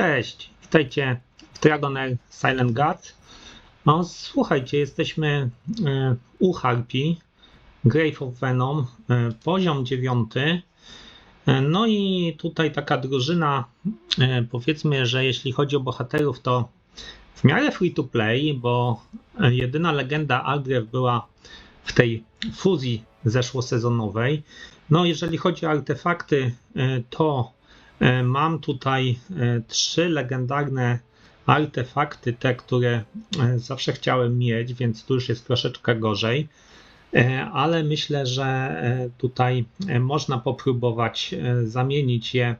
Cześć, witajcie w Dragon Air Silent Guard. No, słuchajcie, jesteśmy e, u Harpii, Grave of Venom, e, poziom dziewiąty. E, No i tutaj taka drużyna, powiedzmy, że jeśli chodzi o bohaterów, to w miarę free to play, bo jedyna legenda Aldref była w tej fuzji zeszłosezonowej. No, jeżeli chodzi o artefakty, to Mam tutaj e, trzy legendarne artefakty, te, które e, zawsze chciałem mieć, więc tu już jest troszeczkę gorzej. E, Ale myślę, że e, tutaj e, można popróbować e, zamienić je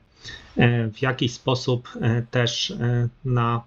e, w jakiś sposób e, też e, na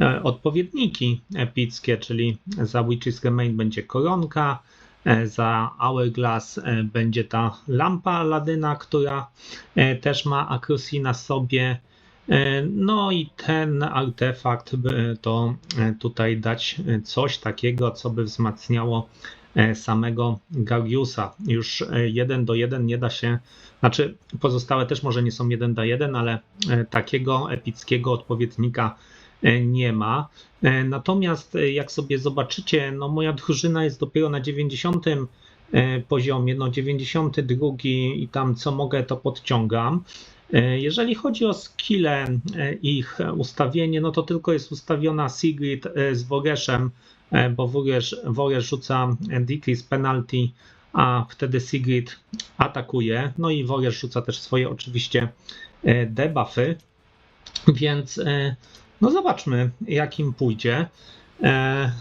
e, odpowiedniki epickie, czyli za Witch's Remain będzie koronka, e, za Hourglass e, będzie ta lampa Aladyna, która e, też ma Akrosi na sobie. E, No i ten artefakt to e, tutaj dać e, coś takiego, co by wzmacniało e, samego Gariusa. Już e, jeden do jeden nie da się, znaczy pozostałe też może nie są jeden do jeden, ale e, takiego epickiego odpowiednika e, nie ma. E, Natomiast e, jak sobie zobaczycie, no moja drużyna jest dopiero na 90 e, poziomie, no 92 i tam co mogę to podciągam. E, Jeżeli chodzi o skille, e, ich ustawienie, no to tylko jest ustawiona Sigrid e, z Wogeszem, e, bo Wogesz rzuca decrease penalty, a wtedy Sigrid atakuje. No i Wogesz rzuca też swoje oczywiście e, debuffy, więc e, no zobaczmy jak im pójdzie. E,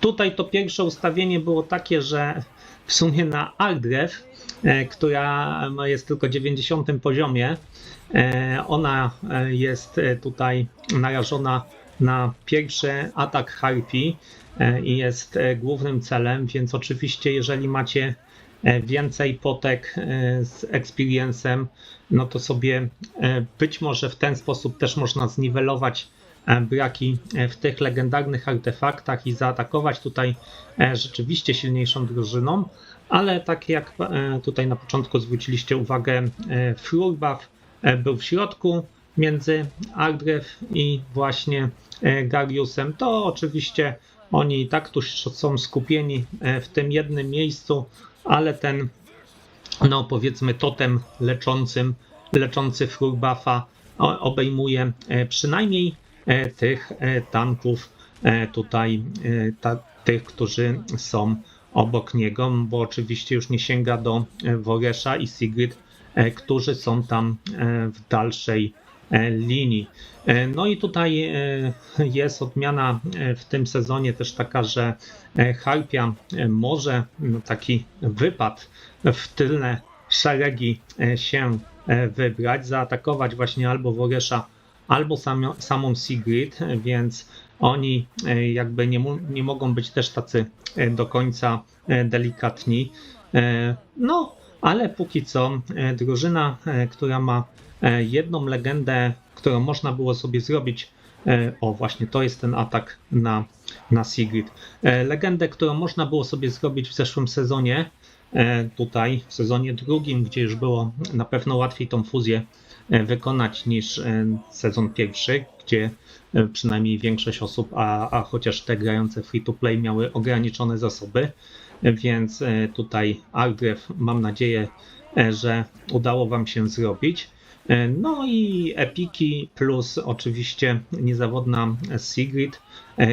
Tutaj to pierwsze ustawienie było takie, że w sumie na Aldref, e, która jest tylko 90 poziomie, e, ona e, jest e, tutaj narażona na pierwszy atak Harpii e, i jest głównym celem, więc oczywiście jeżeli macie więcej potek e, z experience'em, no to sobie e, być może w ten sposób też można zniwelować e, braki e, w tych legendarnych artefaktach i zaatakować tutaj e, rzeczywiście silniejszą drużyną, ale tak jak e, tutaj na początku zwróciliście uwagę, e, e, był w środku między Aldref i właśnie e, Gariusem, to oczywiście oni i tak tu są skupieni e, w tym jednym miejscu, ale ten no powiedzmy totem leczącym, leczący Flurbuffa o- obejmuje e, przynajmniej e, tych e, tanków tutaj, ta, tych, którzy są obok niego, bo oczywiście już nie sięga do Woresza i Sigrid, którzy są tam w dalszej linii. E, No i tutaj e, jest odmiana e, w tym sezonie też taka, że e, Harpia e, może taki wypad w tylne szeregi e, się e, wybrać, zaatakować właśnie albo Woresza, albo samą, samą Sigrid, e, więc oni e, jakby nie, nie mogą być też tacy e, do końca e, delikatni. E, No, ale póki co e, drużyna, e, która ma e, jedną legendę, którą można było sobie zrobić, o właśnie to jest ten atak na, na Sigrid. Legendę, którą można było sobie zrobić w zeszłym sezonie, tutaj w sezonie drugim, gdzie już było na pewno łatwiej tą fuzję wykonać niż sezon pierwszy, gdzie przynajmniej większość osób, a, a chociaż te grające free to play miały ograniczone zasoby, więc e, tutaj Aldref mam nadzieję, e, że udało Wam się zrobić. E, No i Epiki plus oczywiście niezawodna Sigrid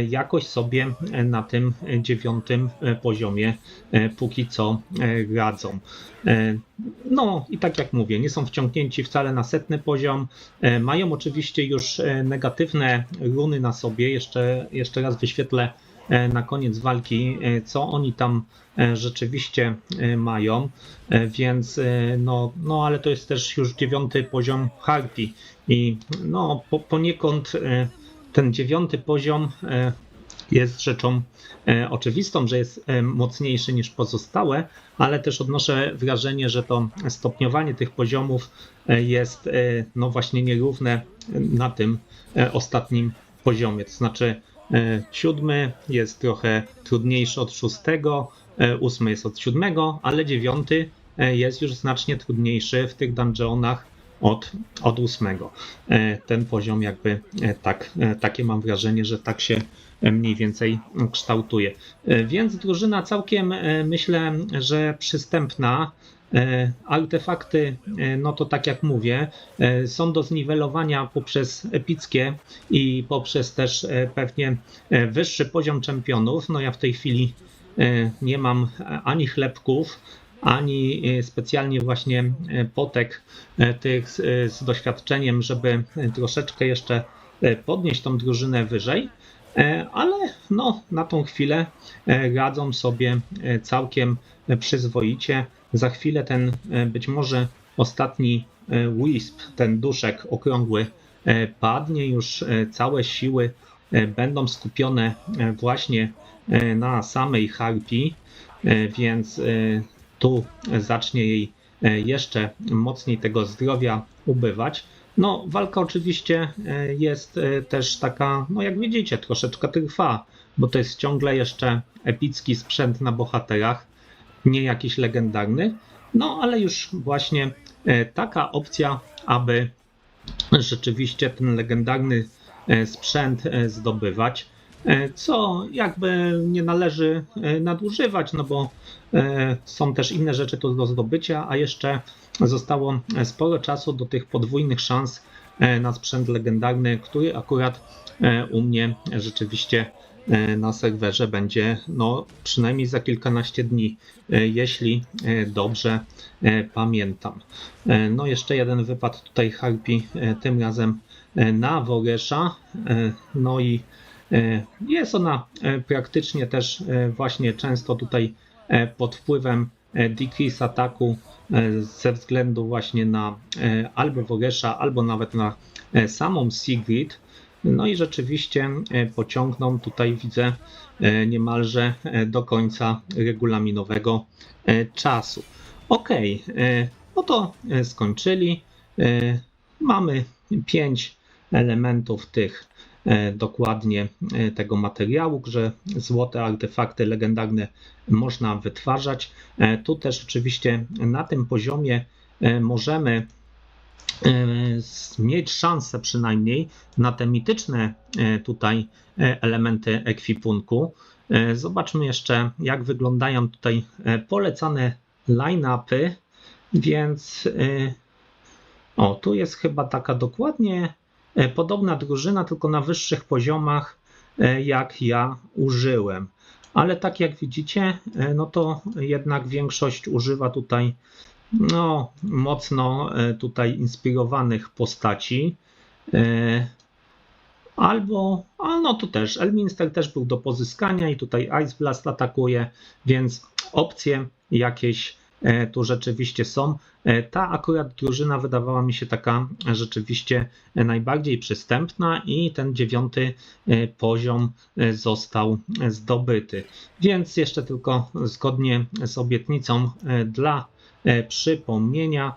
jakoś sobie na tym dziewiątym poziomie póki co radzą. No i tak jak mówię, nie są wciągnięci wcale na setny poziom. Mają oczywiście już negatywne runy na sobie. Jeszcze, jeszcze raz wyświetlę na koniec walki, e, co oni tam e, rzeczywiście e, mają. E, Więc e, no, no ale to jest też już dziewiąty poziom Harpii i no po, poniekąd e, ten dziewiąty poziom e, jest rzeczą e, oczywistą, że jest e, mocniejszy niż pozostałe, ale też odnoszę wrażenie, że to stopniowanie tych poziomów e, jest e, no właśnie nierówne na tym e, ostatnim poziomie. To znaczy e, siódmy jest trochę trudniejszy od szóstego, e, ósmy jest od siódmego, ale dziewiąty e, jest już znacznie trudniejszy w tych dungeonach od, od ósmego. Ten poziom jakby tak, takie mam wrażenie, że tak się mniej więcej kształtuje. Więc drużyna całkiem myślę, że przystępna. Artefakty, no to tak jak mówię, są do zniwelowania poprzez epickie i poprzez też pewnie wyższy poziom czempionów. No ja w tej chwili nie mam ani chlebków, ani e, specjalnie właśnie e, potek e, tych z doświadczeniem, żeby troszeczkę jeszcze podnieść tą drużynę wyżej, ale no, na tą chwilę radzą sobie całkiem przyzwoicie. Za chwilę ten być może ostatni wisp, ten duszek okrągły padnie, już całe siły będą skupione właśnie na samej harpii, więc tu zacznie jej e, jeszcze mocniej tego zdrowia ubywać. No, walka oczywiście e, jest e, też taka, no jak widzicie, troszeczkę trwa, bo to jest ciągle jeszcze epicki sprzęt na bohaterach, nie jakiś legendarny. No, ale już właśnie taka opcja, aby rzeczywiście ten legendarny sprzęt zdobywać, co jakby nie należy nadużywać, no bo E, są też inne rzeczy tu do zdobycia, a jeszcze zostało sporo czasu do tych podwójnych szans e, na sprzęt legendarny, który akurat e, u mnie rzeczywiście na serwerze będzie no, przynajmniej za kilkanaście dni, jeśli dobrze pamiętam. No jeszcze jeden wypad tutaj Harpi, tym razem na Woresza. No i jest ona praktycznie też właśnie często tutaj E, pod wpływem e, decrease ataku e, ze względu właśnie na albo Wogesza, albo nawet na samą Sigrid. No i rzeczywiście pociągną tutaj widzę niemalże do końca regulaminowego czasu. Ok, no to skończyli. Mamy pięć elementów tych E, dokładnie e, tego materiału, że złote artefakty legendarne można wytwarzać. E, tu też oczywiście na tym poziomie możemy mieć szansę przynajmniej na te mityczne tutaj elementy ekwipunku. Zobaczmy jeszcze, jak wyglądają tutaj polecane line-upy. Więc o, tu jest chyba taka dokładnie E, podobna drużyna, tylko na wyższych poziomach, e, jak ja użyłem. Ale tak jak widzicie, e, no to jednak większość używa tutaj no, mocno tutaj inspirowanych postaci. Albo, a no to też, Elminster też był do pozyskania i tutaj Ice Blast atakuje, więc opcje jakieś E, tu rzeczywiście są. E, ta akurat drużyna wydawała mi się taka rzeczywiście najbardziej przystępna i ten dziewiąty e, poziom został zdobyty. Więc jeszcze tylko zgodnie z obietnicą dla przypomnienia,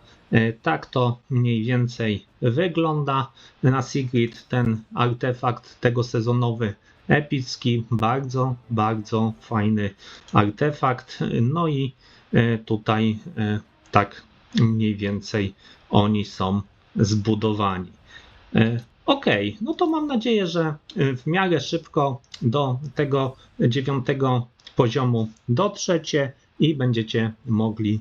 tak to mniej więcej wygląda. Na Sigrid ten artefakt tego sezonowy epicki, bardzo, bardzo fajny artefakt. No i E, tutaj e, tak mniej więcej oni są zbudowani. E, ok, no to mam nadzieję, że w miarę szybko do tego dziewiątego poziomu dotrzecie i będziecie mogli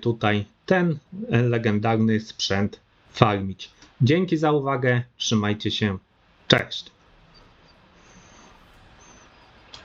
tutaj ten legendarny sprzęt farmić. Dzięki za uwagę, trzymajcie się, cześć!